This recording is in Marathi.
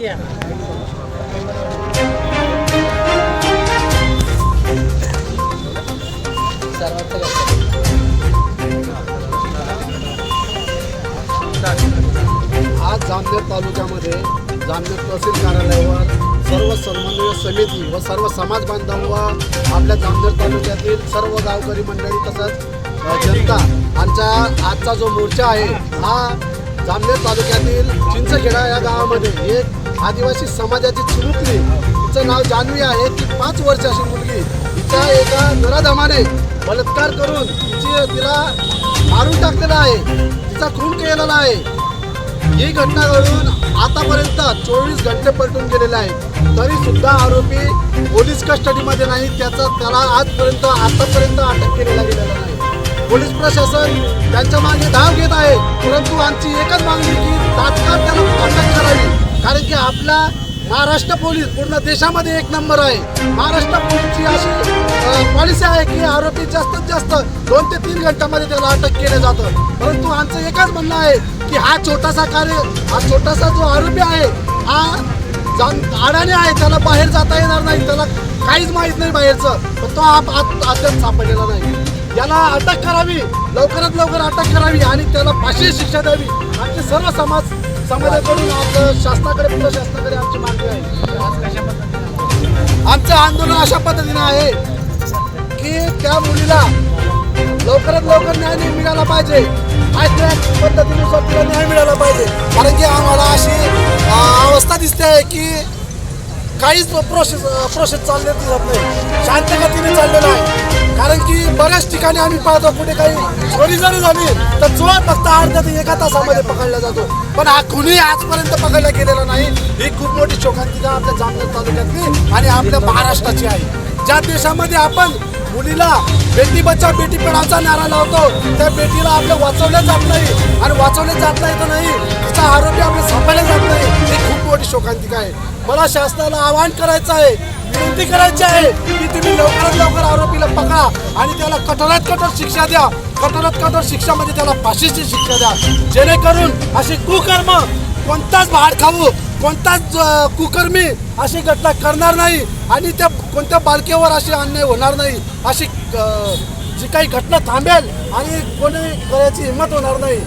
आज जामनेर तालुक्यामध्ये जामनेर तहसील कार्यालयावर सर्व समन्वय समिती व सर्व समाज बांधव व आपल्या जामनेर तालुक्यातील सर्व गावकरी मंडळी तसंच जनता आमचा आजचा जो मोर्चा आहे हा जामनेर तालुक्यातील चिंचखेडा या गावामध्ये एक आदिवासी समाजाची चिमुकली तिचं नाव जान्हवी आहे. ती पाच वर्षाची मुलगी. तिच्या एका नराधमाने बलात्कार करून तिची तिला मारून टाकलेला आहे. तिचा खून केलेला आहे. ही घटना घडून आतापर्यंत चोवीस घंटे पलटून गेलेले आहे. तरी सुद्धा आरोपी पोलीस कस्टडीमध्ये नाही त्याचा त्याला आजपर्यंत आतापर्यंत अटक केलेला गेलेला नाही पोलीस प्रशासन त्यांच्या मागे धाव घेत आहे. परंतु आमची एकच मागणी की तात्काळ त्याला अटक करावी. कारण की आपला महाराष्ट्र पोलीस पूर्ण देशामध्ये एक नंबर आहे. महाराष्ट्र पोलीसची अशी पॉलिसी आहे की आरोपी जास्तीत जास्त दोन ते तीन घंट्यामध्ये त्याला अटक केलं जातं. परंतु आमचं एकच म्हणणं आहे की हा छोटासा कार्य हा छोटासा जो आरोपी आहे हा जाण अडाणी आहे त्याला बाहेर जाता येणार नाही त्याला काहीच माहीत नाही बाहेरचं. पण तो आप आत- अद्याप सापडलेला नाही. याला अटक करावी. लवकरात लवकर अटक करावी आणि त्याला फाशी शिक्षा द्यावी. आमचे सर्व समाज समाजाकडून आपलं शासनाकडे प्रशासनाकडे आमची मागणी आहे. आमचं आंदोलन अशा पद्धतीने आहे की त्या मुलीला लवकरात लवकर न्याय मिळाला पाहिजे. पद्धतीनुसार तिला न्याय मिळाला पाहिजे. कारण की आम्हाला अशी अवस्था दिसते आहे की काहीच प्रोसेस प्रोसेस चालले दिसत नाही. शांतगतीने चाललेलं आहे. बऱ्याच ठिकाणी आम्ही पाहतो कुठे काही चोरी जरी झाली तर चोर फक्त अर्ध्या ते एका तासामध्ये पकडला जातो. पण हा कुणी आजपर्यंत पकडला गेलेला नाही. ही खूप मोठी शोकांतिका आपल्या जामनेर तालुक्यातली आणि आपल्या महाराष्ट्राची आहे. ज्या देशामध्ये आपण मुलीला बेटी बचाव बेटी पिढाचा नारा लावतो त्या बेटीला आपलं वाचवलं जात नाही. आणि वाचवलं जात नाही तर नाही तिचा आरोपी आपलं सांभाळलं जात नाही. ही खूप मोठी शोकांतिका आहे. मला शासनाला आवाहन करायचं आहे विनंती करायची आहे की तुम्ही लवकरात लवकर आरोपीला करा आणि त्याला कठोरात कठोर शिक्षा द्या. कठोरात कठोर म्हणजे त्याला फाशीची शिक्षा द्या. जेणेकरून असे कुकर्म कोणताच भाड खाऊ कोणताच कुकर्मी अशी घटना करणार नाही आणि त्या कोणत्या बालकेवर अशी अन्याय होणार नाही अशी जी काही घटना थांबेल आणि कोणी करायची हिंमत होणार नाही.